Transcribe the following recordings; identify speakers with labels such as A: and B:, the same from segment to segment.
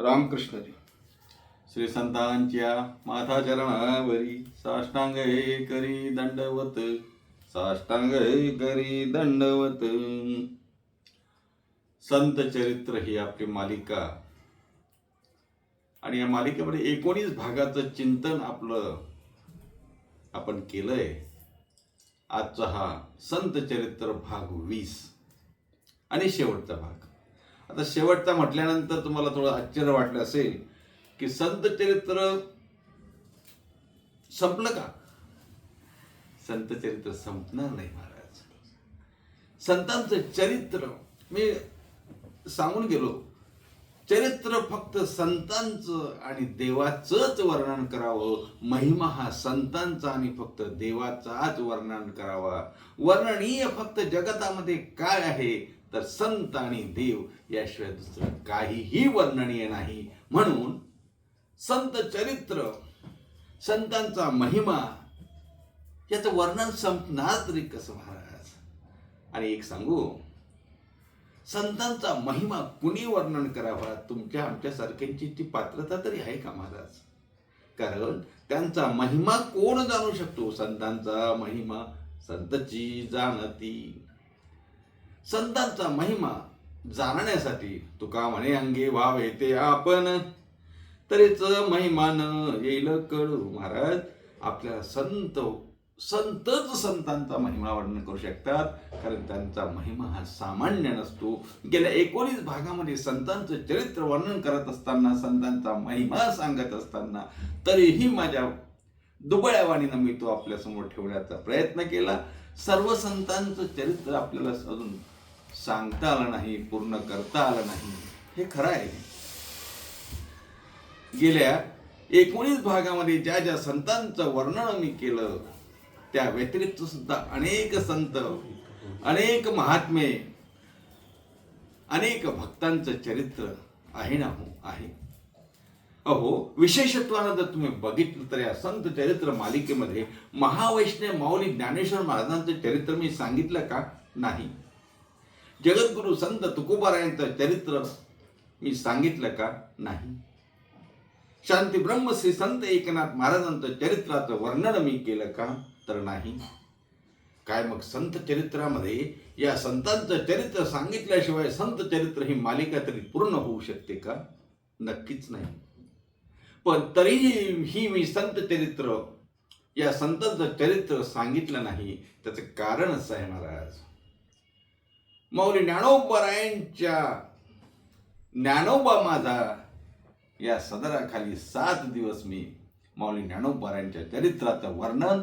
A: रामकृष्णजी। श्री संतांच्या माथा चरणावरी साष्टांग हे करी दंडवत साष्टांग हे करी दंडवत. संत चरित्र ही आपली मालिका. आणि या मालिकेमध्ये एकोणीस भागाचं चिंतन आपलं आपण केलंय. आजचा हा संत चरित्र भाग वीस. आणि शेवटचा भाग. आता शेवटचा म्हटल्यानंतर तुम्हाला थोडं आश्चर्य वाटलं असेल की संत चरित्र संपलं का? संत चरित्र संपणार नाही महाराज. संतांचं चरित्र मी सांगून गेलो. चरित्र फक्त संतांचं आणि देवाचंच वर्णन करावं महिमा हा संतांचा आणि फक्त देवाचाच वर्णन करावा. वर्णनीय फक्त जगतामध्ये काय आहे तर संत आणि देव याशिवाय दुसरं काहीही वर्णनीय नाही. म्हणून संत चरित्र संतांचा महिमा याचं वर्णन संपणार तरी कसं महाराज? आणि एक सांगू संतांचा महिमा कुणी वर्णन करावा? तुमच्या आमच्यासारख्यांची ती पात्रता तरी आहे का महाराज? कारण त्यांचा महिमा कोण जाणू शकतो? संतांचा महिमा संतची जाणती. संतांचा महिमा जाणण्यासाठी तुका म्हणे अंगे वाव येते आपण. तरीच महिमान येईल कळू महाराज. आपल्याला संत संतच संतांचा महिमा वर्णन करू शकतात. कारण त्यांचा महिमा हा सामान्य नसतो. गेल्या एकोणीस भागामध्ये संतांचं चरित्र वर्णन करत असताना संतांचा महिमा सांगत असताना तरीही माझ्या दुबळ्या वाणीनं मी तो आपल्यासमोर ठेवण्याचा प्रयत्न केला. सर्व संतांचं चरित्र आपल्याला अजून सांगता आलं नाही पूर्ण करता आलं नाही. हे खरं आहे. गेल्या एकोणीस भागामध्ये ज्या ज्या संतांचं वर्णन मी केलं त्या व्यतिरिक्त सुद्धा अनेक संत अनेक महात्मे अनेक भक्तांचं चरित्र आहे ना हो आहे. अहो विशेषत्वानं जर तुम्ही बघितलं तर या संत चरित्र मालिकेमध्ये महावैष्णव माऊली ज्ञानेश्वर महाराजांचं चरित्र मी सांगितलं का? नाही. जगद्गुरु संत तुकोबारायांचं चरित्र मी सांगितलं का? नाही. शांती ब्रह्म श्री संत एकनाथ महाराजांचं चरित्राचं वर्णन मी केलं का? तर नाही. काय मग संत चरित्रामध्ये या संतांचं चरित्र सांगितल्याशिवाय संत चरित्र ही मालिका तरी पूर्ण होऊ शकते का? नक्कीच नाही. पण तरीही ही मी संत चरित्र या संतांचं चरित्र सांगितलं नाही त्याचं कारण असं आहे महाराज. मौली ज्ञानोबरायांच्या ज्ञानोबा माझा या सदराखाली सात दिवस मी माऊली ज्ञानोबरायांच्या चरित्राचं वर्णन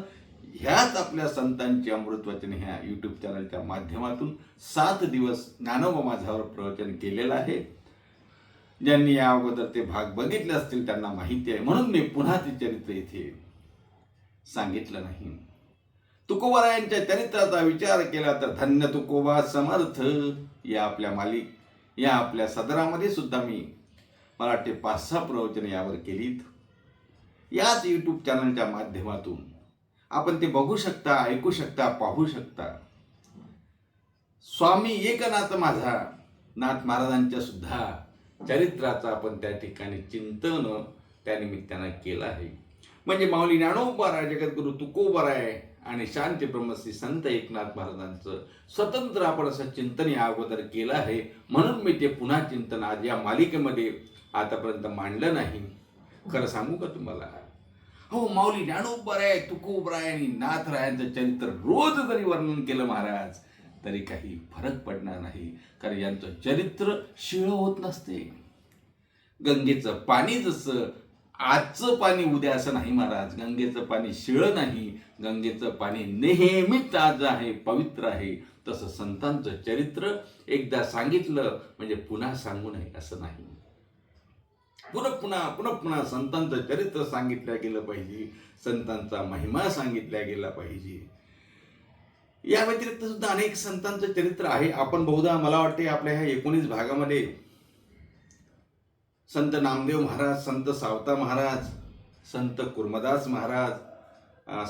A: ह्याच आपल्या संतांची अमृतवचन ह्या यूट्यूब चॅनलच्या माध्यमातून सात दिवस ज्ञानोबा माझ्यावर प्रवचन केलेलं आहे. ज्यांनी या अगोदर ते भाग बघितले असतील त्यांना माहिती आहे. म्हणून मी पुन्हा ते चरित्र इथे सांगितलं नाही. तुकोबारायांच्या चरित्राचा विचार केला तर धन्य तुकोबा समर्थ या आपल्या मालिक या आपल्या सदरामध्ये सुद्धा मी मराठी पाच सहा प्रवचन यावर केलीत. याच यूट्यूब चॅनलच्या माध्यमातून आपण ते बघू शकता ऐकू शकता पाहू शकता. स्वामी एकनाथ माझा नाथ महाराजांच्या सुद्धा चरित्राचा आपण त्या ठिकाणी चिंतन त्या निमित्तानं केलं आहे. म्हणजे माऊली ज्ञानोबाराय जगद्गुरु तुकोबाराय आणि शांती ब्रह्मश्री संत एकनाथ महाराजांचं स्वतंत्र आपण असं चिंतन या अगोदर केलं आहे. म्हणून मी ते पुन्हा चिंतन आज या मालिकेमध्ये आतापर्यंत मांडलं नाही. खरं सांगू का तुम्हाला? हो माऊली ज्ञानोबराय तुकोबराय आणि नाथरायांचं चरित्र रोज जरी वर्णन केलं महाराज तरी काही फरक पडणार नाही. कारण यांचं चरित्र शिळ होत नसते. गंगेचं पाणी जसं आजचं पाणी उद्या असं नाही महाराज. गंगेचं पाणी शिळ नाही. गंगेचं पाणी नेहमी आज आहे पवित्र आहे. तसं संतांचं चरित्र एकदा सांगितलं म्हणजे पुन्हा सांगू नये असं नाही. पुन्हा पुन्हा पुन्हा पुन्हा संतांचं चरित्र सांगितलं गेलं पाहिजे. संतांचा महिमा सांगितला गेला पाहिजे. या व्यतिरिक्त सुद्धा अनेक संतांचं चरित्र आहे. आपण बहुधा मला वाटते आपल्या ह्या एकोणीस भागामध्ये संत नामदेव महाराज संत सावता महाराज संत कुर्मदास महाराज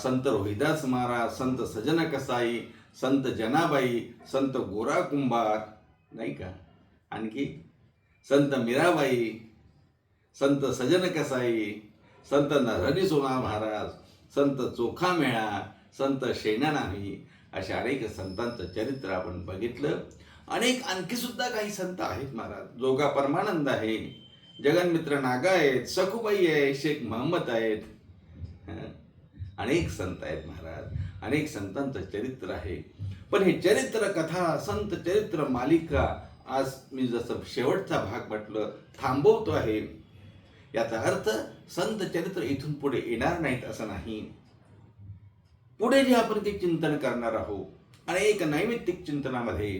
A: संत रोहिदास महाराज संत सजन कसाई संत जनाबाई संत गोरा कुंभार नाही का? आणखी संत मीराबाई संत सजन कसाई संत नरहरी सोना महाराज संत चोखा मेळा संत शेणा नाही अशा अनेक संतांचं चरित्र आपण बघितलं. अनेक आणखी सुद्धा काही संत आहेत महाराज. जोगा परमानंद आहे. जगनमित्र नागा आहेत सखुबाई आहे शेख महम्मद आहेत. अनेक संत आहेत महाराज अनेक संतांचं चरित्र आहे. पण हे चरित्र कथा संत चरित्र मालिका आज मी जसं शेवटचा भाग म्हटलं थांबवतो आहे. याचा अर्थ संत चरित्र इथून पुढे येणार नाहीत असं नाही. पुढे जे आपण ते चिंतन करणार आहोत अनेक नैमित्तिक चिंतनामध्ये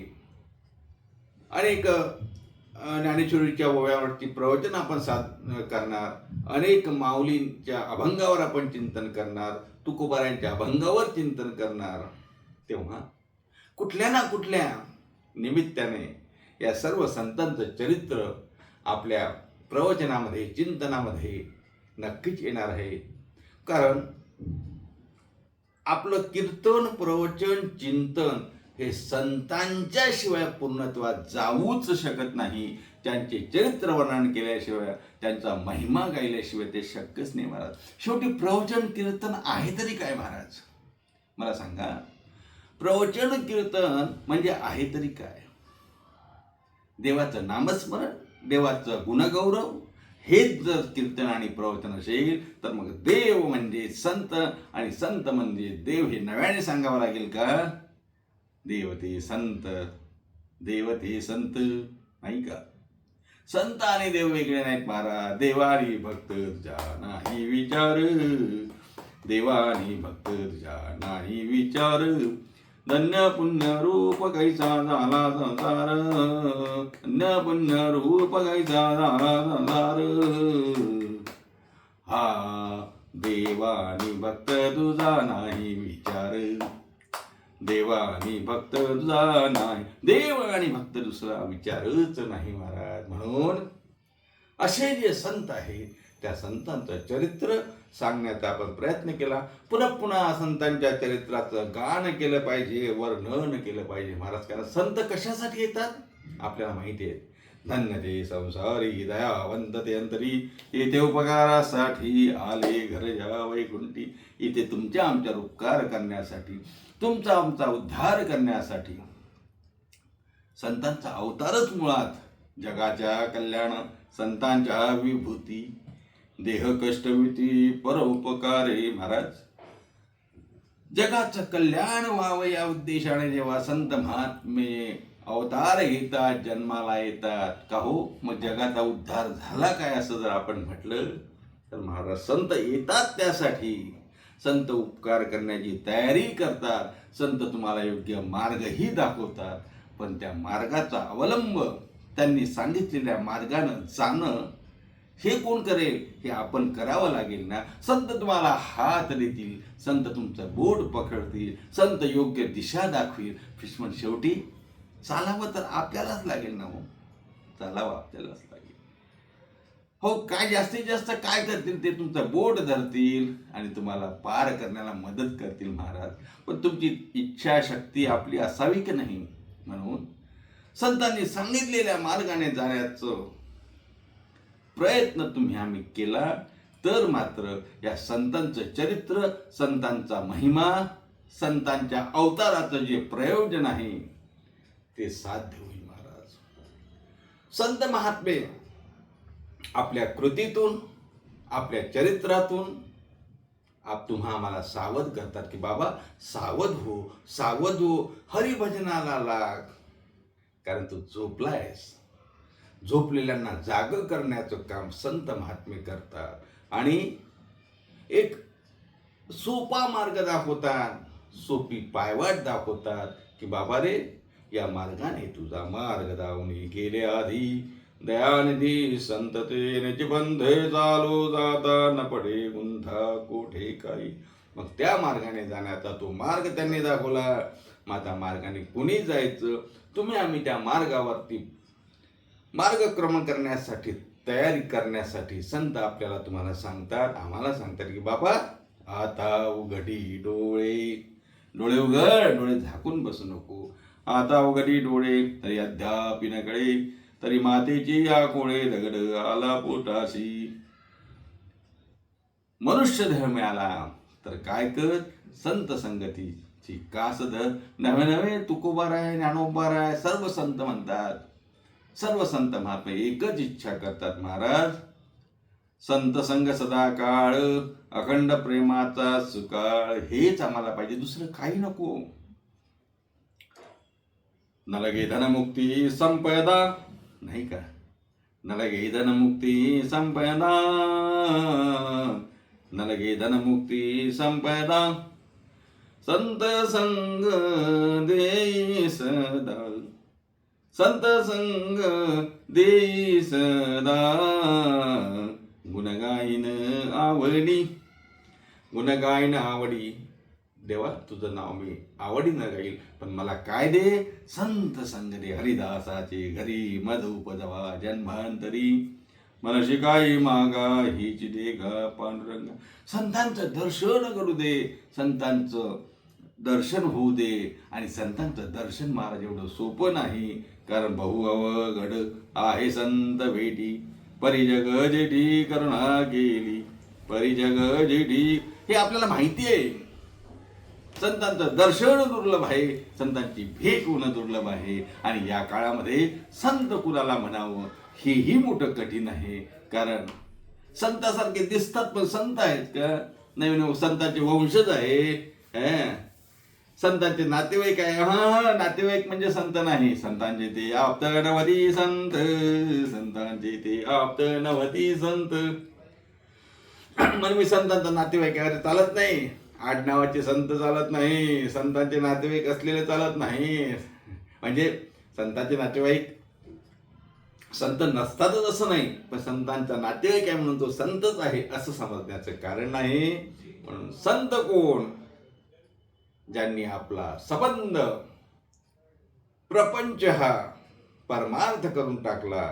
A: अनेक ज्ञानेश्वरीच्या ओव्यावरती प्रवचन आपण साध करणार. अनेक माऊलींच्या अभंगावर आपण चिंतन करणार. तुकोबारांच्या अभंगावर चिंतन करणार. तेव्हा कुठल्या ना कुठल्या निमित्ताने या सर्व संतांचं चरित्र आपल्या प्रवचनामध्ये चिंतनामध्ये नक्कीच येणार आहे. कारण आपलं कीर्तन प्रवचन चिंतन हे संतांच्या शिवाय पूर्णत्वात जाऊच शकत नाही. त्यांचे चरित्र वर्णन केल्याशिवाय त्यांचा महिमा गायल्याशिवाय ते शक्यच नाही महाराज. शेवटी प्रवचन कीर्तन आहे तरी काय महाराज? मला सांगा प्रवचन कीर्तन म्हणजे आहे तरी काय? देवाचं नामस्मरण देवाचं गुणगौरव हेच जर कीर्तन आणि प्रवचन असेल तर मग देव म्हणजे संत आणि संत म्हणजे देव हे नव्याने सांगावं लागेल का? देव ते संत देव ते संत नाही का संत आणि देव वेगळे नाहीत महाराज देवानी भक्त तुझ्या नाही विचार देवानी भक्त तुझ्या नाही विचार धन्य पुण्य रूप कैसा झाला संसार धन्य पुण्य रूप कैसा झाला संसार हा देवानी भक्त तुझा नाही विचार देवानी भक्त तुझा नाही. देव आणि भक्त दुसरा विचारच नाही महाराज. म्हणून असे जे संत आहेत त्या संतांचं चरित्र सांगण्याचा आपण प्रयत्न केला. पुन्हा पुन्हा संतांच्या चरित्राचं गान केलं पाहिजे वर्णन केलं पाहिजे. महाराज कारण संत कशासाठी येतात? आपल्याला माहिती आहे. धन्य ते संसारी दयावंत ते अंतरी. येथे उपकारासाठी आले घर या वैकुंठी. इथे तुमच्या आमच्या उपकार करण्यासाठी तुमचा आमचा उद्धार करण्यासाठी संतांचा अवतारच मुळात जगाच्या कल्याण संतांच्या विभूती देह कष्टविती परोपकारे महाराज. जगाचं कल्याण व्हावं या उद्देशाने जेव्हा संत महात्मे अवतार घेतात जन्माला येतात का हो? मग जगाचा उद्धार झाला काय असं जर आपण म्हटलं तर महाराज संत येतात त्यासाठी. संत उपकार करण्याची तयारी करतात. संत तुम्हाला योग्य मार्गही दाखवतात. पण त्या मार्गाचा अवलंब त्यांनी सांगितलेल्या मार्गानं जाणं हे कोण करेल? हे आपण करावं लागेल ना? संत तुम्हाला हात देतील. संत तुमचं बोट पकडतील. संत योग्य दिशा दाखवील. फिशमन शेवटी चालावं तर आपल्यालाच लागेल ना हो? चालावं आपल्यालाच लागेल. हो काय जास्तीत जास्त काय करतील ते तुमचं बोट धरतील आणि तुम्हाला पार करण्याला मदत करतील महाराज. पण तुमची इच्छाशक्ती आपली असावी की नाही? म्हणून संतांनी सांगितलेल्या मार्गाने जाण्याचं प्रयत्न तुम्ही आम्ही केला तर मात्र या संतांचं चरित्र संतांचा महिमा संतांच्या अवताराचं जे प्रयोजन आहे ते साध्य होईल महाराज. संत महात्मे आपल्या कृतीतून आपल्या चरित्रातून आप तुम्हा आम्हाला सावध करतात की बाबा सावध हो सावध हो हरिभजनाला लाग. कारण तू झोपलायस. झोपलेल्यांना जाग करण्याचं काम संत महात्मे करतात. आणि एक सोपा मार्ग दाखवतात. सोपी पायवाट दाखवतात की बाबा रे या मार्गाने तुझा मार्ग दावणी गेले आधी. दयानिधी संतते बंधे चालो जाता न पडे गुंथा कोठे काही. मग त्या मार्गाने जाण्याचा तो मार्ग त्यांनी दाखवला. मग त्या मार्गाने कुणी जायचं? तुम्ही आम्ही त्या मार्गावरती मार्गक्रमण करण्यासाठी तयारी करण्यासाठी संत आपल्याला तुम्हाला सांगतात आम्हाला सांगतात की बाबा आता उघडी डोळे. डोळे उघड डोळे झाकून बसू नको. आता उघडी डोळे तरी अद्याप तरी मातेची या कोळे दगड आला पोटाशी. मनुष्य धर्म मिळाला तर काय कर संत संगतीची कास धर नवे नवे तुकोबार आहे ज्ञानोबार आहे सर्व संत म्हणतात. सर्व संत महात्मा एकच इच्छा करतात महाराज. संत संग सदा काळ अखंड प्रेमाचा सुकाळ हेच आम्हाला पाहिजे दुसरं काही नको. नलगे धनमुक्ती संपदा नाही का? न धनमुक्ती संपदा. न धनमुक्ती संपदा. संत संग देई सदा संत संग देई सदा गुणगायन आवडी. गुणगायन आवडी. देवा तुझं नाव मी आवडीनं गाईल पण मला काय दे? संत संग दे हरिदासाचे घरी मधुपदवा जन्मांतरी. मनशी काही मागा हीच दे गा पांडुरंगा. संतांचं दर्शन करू दे संतांचं दर्शन होऊ दे. आणि संतांचं दर्शन महाराज एवढं सोपं नाही कारण बहु अवघड आहे संत भेटी. परिजग जेठी करुणा केली परिजग जेठी. हे आपल्याला माहिती आहे. संतांचं दर्शन दुर्लभ आहे संतांची भेट होणं दुर्लभ आहे. आणि या काळामध्ये संत कुणाला म्हणावं हेही मोठं कठीण आहे. कारण संतासारखे दिसतात पण संत आहेत का? नवीन संतांचे वंशज आहे. संतांचे नातेवाईक आहे. हा नातेवाईक म्हणजे संत नाही. संतांचे ते आप्त नवती संत. संतांचे ते आप्त नवती संत. म्हणून मी संतांचा नातेवाईक आहे चालत नाही. आडनावाचे संत चालत नाही संतांचे नातेवाईक असलेले चालत नाही. म्हणजे संतांचे नातेवाईक संत नसतातच असं नाही पण संतांचा नातेवाईक आहे म्हणून तो संतच आहे असं समजण्याचं कारण नाही म्हणून संत कोण? ज्यांनी आपला संबंध प्रपंच हा परमार्थ करून टाकला.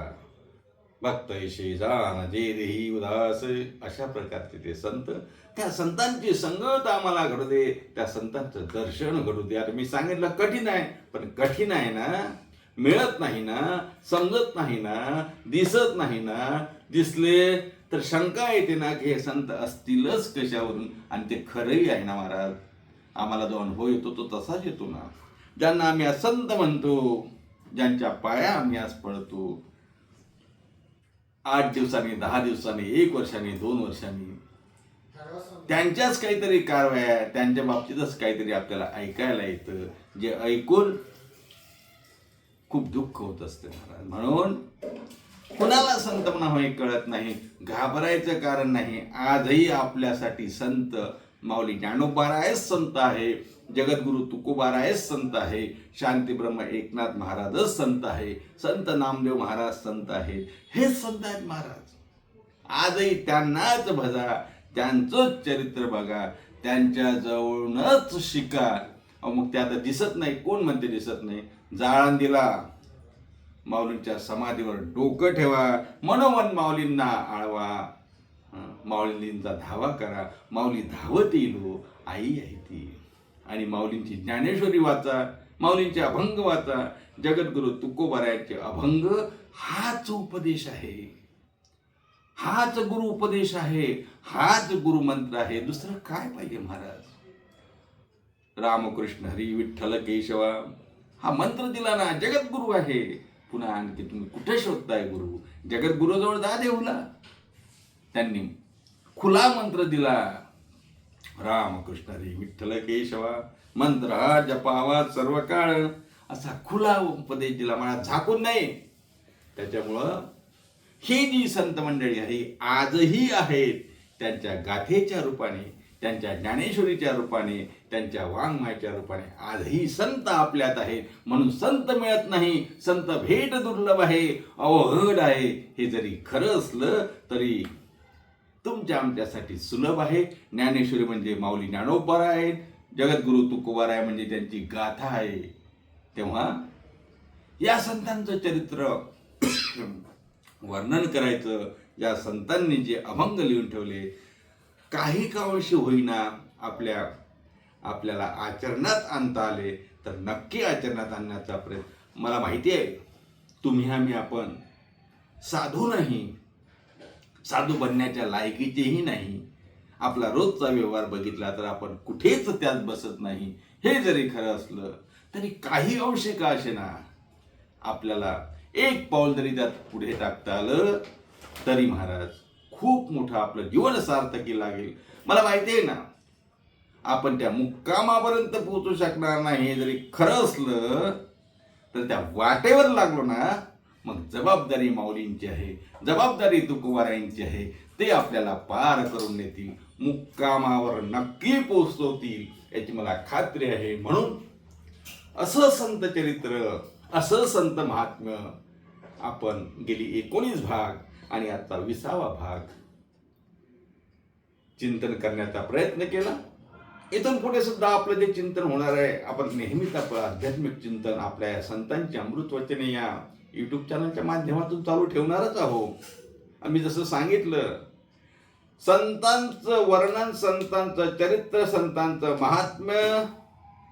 A: भक्त जान जे देही उदास. अशा प्रकारचे ते संत त्या संतांची संगत आम्हाला घडू दे त्या संतांचं दर्शन घडू दे. आता मी सांगितलं कठीण आहे पण कठीण आहे ना? मिळत नाही ना? समजत नाही ना? दिसत नाही ना? दिसले तर शंका येते ना की हे संत असतीलच कशावरून? आणि ते खरंही आहे ना महाराज? आम्हाला जो हो अनुभव येतो तो तसाच येतो ना. ज्यांना आम्ही असंत म्हणतो ज्यांच्या पाया आम्ही आज पळतो आठ दिवसांनी दहा दिवसांनी एक वर्षांनी दोन वर्षांनी. त्यांच्याच काहीतरी कारवाया त्यांच्या बाबतीतच काहीतरी आपल्याला ऐकायला येतं. जे ऐकून खूप दुःख होत असते महाराज. म्हणून कुणाला संत म्हणावं हे कळत नाही घाबरायचं कारण नाही. आजही आपल्यासाठी संत माऊली ज्ञानोबारायच संत आहे. जगद्गुरु तुकोबारायच संत आहे. शांती ब्रह्म एकनाथ महाराजच संत आहे. संत नामदेव महाराज संत आहेत. हेच संत आहेत महाराज. आजही त्यांनाच भजा त्यांचंच चरित्र बघा. त्यांच्या जवळूनच शिका. मग ते आता दिसत नाही. कोण म्हणते दिसत नाही? जाळंदीला. माऊलींच्या समाधीवर डोकं ठेवा. मनोमन माऊलींना आळवा. माऊलींचा धावा करा. माऊली धावत येईल हो. आई आहे आणि माऊलींची ज्ञानेश्वरी वाचा माऊलींचे अभंग वाचा. जगद्गुरु तुकोबारायांचे अभंग हाच उपदेश आहे. हाच गुरु उपदेश आहे. हाच गुरु मंत्र आहे. दुसरं काय पाहिजे महाराज? रामकृष्ण हरी विठ्ठल केशवा हा मंत्र दिला ना जगद्गुरु आहे. पुन्हा आणखी तुम्ही कुठे शोधताय गुरु? जगद्गुरुजवळ जा देऊला त्यांनी खुला मंत्र दिला. रामकृष्ण रे विठ्ठल केशवा मंत्र हा जपावा सर्व काळ असा खुला उपदेश दिला मला झाकून नाही. त्याच्यामुळं ही जी संत मंडळी आहे आजही आहेत त्यांच्या गाथेच्या रूपाने त्यांच्या ज्ञानेश्वरीच्या रूपाने त्यांच्या वाङ्मयाच्या रूपाने आजही संत आपल्यात आहेत. म्हणून संत मिळत नाही संत भेट दुर्लभ आहे अवघड आहे. हे जरी खरं असलं तरी तुमच्या आमच्यासाठी सुलभ आहे. ज्ञानेश्वरी म्हणजे माऊली ज्ञानोबार आहेत. जगद्गुरु तुकोबार आहे म्हणजे त्यांची गाथा आहे. तेव्हा या संतांचं चरित्र वर्णन करायचं या संतांनी जे अभंग लिहून ठेवले काही कावशी होईना आपल्या आपल्याला आचरणात आणता आले तर नक्की आचरणात आणण्याचा प्रयत्न मला माहिती आहे तुम्ही आम्ही आपण साधू नाही. साधू बनण्याच्या लायकीचेही नाही. आपला रोजचा व्यवहार बघितला तर आपण कुठेच त्यात बसत नाही. हे जरी खरं असलं तरी काही अंश का असे ना आपल्याला एक पाऊल जरी त्यात पुढे टाकता आलं तरी महाराज खूप मोठं आपलं जीवन सार्थकी लागेल. मला माहिती आहे ना आपण त्या मुक्कामापर्यंत पोहोचू शकणार नाही. हे जरी खरं असलं तर त्या वाटेवर लागलो ना मग जबाबदारी माऊलींची आहे जबाबदारी तुकुवारायांची आहे ते आपल्याला पार करून नेतील मुक्कामावर नक्की पोचवतील याची मला खात्री आहे. म्हणून असं संत चरित्र असं संत महात्म्य आपण गेली एकोणीस भाग आणि आता विसावा भाग. चिंतन करण्याचा प्रयत्न केला. इथून पुढे सुद्धा आपलं जे चिंतन होणार आहे आपण नेहमीच आपलं आध्यात्मिक चिंतन आपल्या या संतांची अमृतवचने या यूट्यूब चॅनलच्या माध्यमातून चालू ठेवणारच आहो. आम्ही जसं सांगितलं संतांचं वर्णन संतांचं चरित्र संतांचं महात्म्य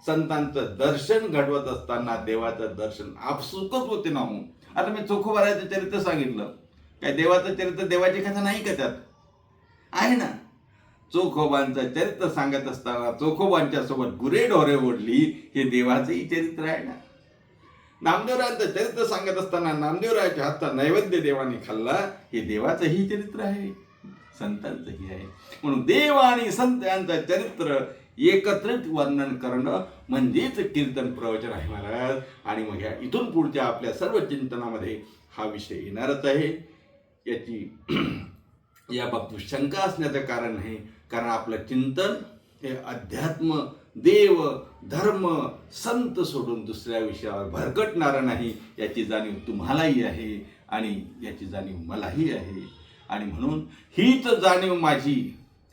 A: संतांचं दर्शन घडवत असताना देवाचं दर्शन आपसुकच होते ना हो. आता मी चोखोबाराचं चरित्र सांगितलं. काय देवाचं चरित्र देवाची कथा नाही का त्यात? आहे ना. चोखोबांचं चरित्र सांगत असताना चोखोबांच्या सोबत गुरेढोरे ओढली हे देवाचंही चरित्र आहे ना. नामदेवरायांचं चरित्र सांगत असताना नामदेवरायाच्या हातचा नैवेद्य देवाने खाल्ला हे देवाचंही चरित्र आहे संतांचंही आहे. म्हणून देव आणि संत यांचं चरित्र एकत्रित वर्णन करणं म्हणजेच कीर्तन प्रवचन आहे महाराज. आणि मग ह्या इथून पुढच्या आपल्या सर्व चिंतनामध्ये हा विषय येणारच आहे. याची या बाबतीत शंका असण्याचं कारण नाही कारण आपलं चिंतन हे अध्यात्म देव धर्म संत सोडून दुसऱ्या विषयावर भरकटणारं नाही याची जाणीव तुम्हालाही आहे आणि याची जाणीव मलाही आहे. आणि म्हणून हीच जाणीव माझी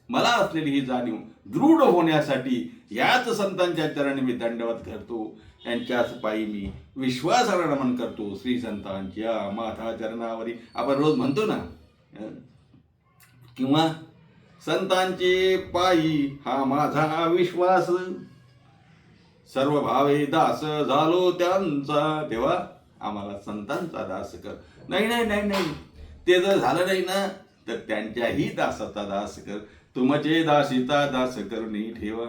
A: मला असलेली ही जाणीव दृढ होण्यासाठी याच संतांच्या चरणी मी दंडवत करतो. यांच्याच पायी मी विश्वासाला नमन करतो. श्री संतांच्या माथा चरणावरी. आपण रोज म्हणतो ना किंवा संतांचे पायी हा माझा विश्वास. सर्व भावे दास झालो त्यांचा. तेव्हा आम्हाला संतांचा दास कर. नाही नाही नाही नाही. ते जर झालं नाही ना तर त्यांच्याही दासाचा दास कर. तुमचे दासिता दास करुणी ठेवा.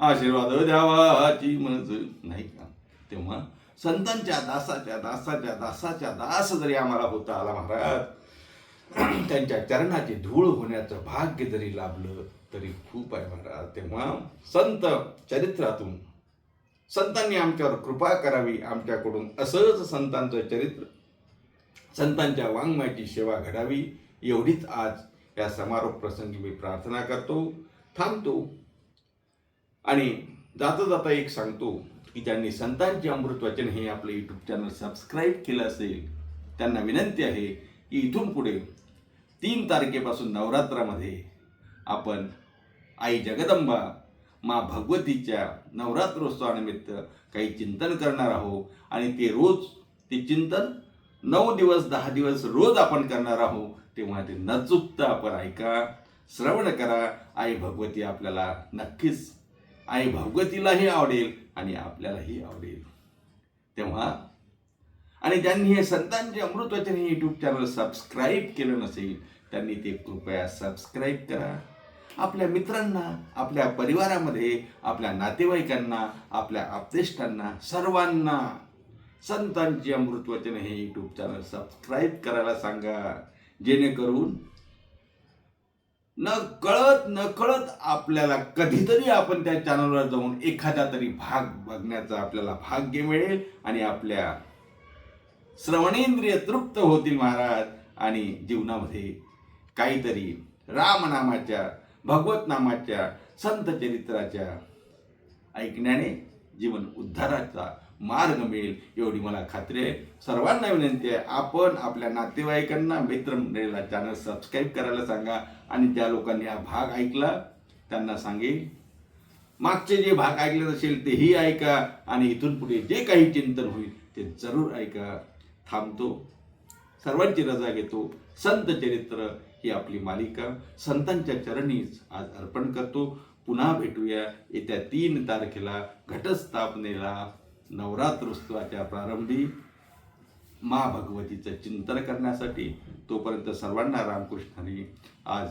A: आशीर्वाद द्यावाची म्हणत नाही का? तेव्हा संतांच्या दासाच्या दासाच्या दासाच्या दास जरी आम्हाला होता आला महाराज त्यांच्या चरणाची धूळ होण्याचं भाग्य जरी लाभलं तरी खूप आहे महाराज. तेव्हा संत चरित्रातून संतांनी आमच्यावर कृपा करावी आमच्याकडून असंच संतांचं चरित्र. संतांच्या वाङ्मयाची सेवा घडावी एवढीच आज या समारोप प्रसंगी मी प्रार्थना करतो थांबतो. आणि जाता जाता एक सांगतो की ज्यांनी संतांचे अमृत वचन हे आपलं यूट्यूब चॅनल सबस्क्राईब केलं असेल त्यांना विनंती आहे की इथून पुढे तीन तारखेपासून नवरात्रामध्ये आपण आई जगदंबा मा भगवतीच्या नवरात्रोत्सवानिमित्त काही चिंतन करणार आहोत आणि ते रोज ते चिंतन नऊ दिवस दहा दिवस रोज आपण करणार आहोत तेव्हा ते न चुकता आपण ऐका श्रवण करा. आई भगवती आपल्याला नक्कीच आई भगवतीलाही आवडेल आणि आपल्यालाही आवडेल. तेव्हा आणि ज्यांनी हे संतांचे अमृतवचन हे यूट्यूब चॅनल सबस्क्राईब केलं नसेल त्यांनी ते कृपया सबस्क्राईब करा. आपल्या मित्रांना आपल्या परिवारामध्ये आपल्या नातेवाईकांना आपल्या आप्तेष्टांना सर्वांना. संतांची अमृतवचन हे यूट्यूब चॅनल सबस्क्राईब करायला सांगा. जेणेकरून न कळत न कळत आपल्याला कधीतरी आपण त्या चॅनलवर जाऊन एखादा तरी भाग बघण्याचा आपल्याला भाग्य मिळेल आणि आपल्या श्रवणेंद्रिय तृप्त होतील महाराज. आणि जीवनामध्ये काहीतरी रामनामाच्या भगवत नामाच्या संत चरित्राच्या ऐकण्याने जीवन उद्धाराचा मार्ग मिळेल एवढी मला खात्री आहे. सर्वांना विनंती आहे आपण आपल्या नातेवाईकांना मित्रमंडळीला चॅनल सबस्क्राईब करायला सांगा आणि ज्या लोकांनी हा भाग ऐकला त्यांना सांगेल मागचे जे भाग ऐकले नसेल तेही ऐका आणि इथून पुढे जे काही चिंतन होईल ते जरूर ऐका. थांबतो. सर्वांची रजा घेतो. संत चरित्र ही आपली मालिका संतांच्या चरणीच आज अर्पण करतो. पुन्हा भेटूया. येत्या तीन तारखेला घटस्थापनेला नवरात्रोत्सवाच्या प्रारंभी मा भगवतीचं चिंतन करण्यासाठी. तोपर्यंत सर्वांना रामकृष्णाने आज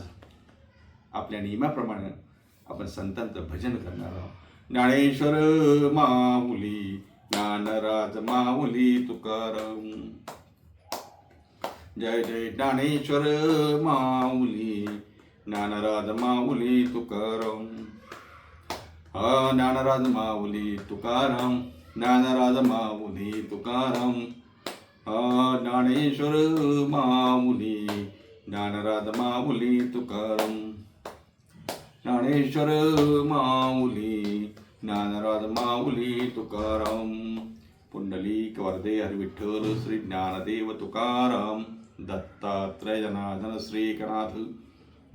A: आपल्या नियमाप्रमाणे आपण संतांचं भजन करणार आहोत. ज्ञानेश्वर माऊली ज्ञानराज माऊली तुकाराम जय जय ज्ञानेश्वर माऊली ज्ञानराज माऊली तुकाराम. हा ज्ञानराज माऊली तुकाराम ज्ञानराज माऊली तुकाराम. हा ज्ञानेश्वर माऊली ज्ञानराज माऊली तुकाराम. ज्ञानेश्वर माऊली ज्ञानराज माऊली तुकाराम. पुंडलिक वरदे हरिविठ्ठल श्री ज्ञानदेव तुकाराम. दत्तात्रय जनार्दन श्रीकनाथ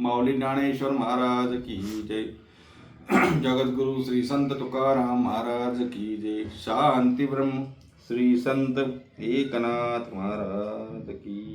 A: माऊली ज्ञानेश्वर महाराज की जय। जगद्गुरु श्री संत तुकाराम महाराज की जय। शांती ब्रह्म श्री संत एकनाथ महाराज की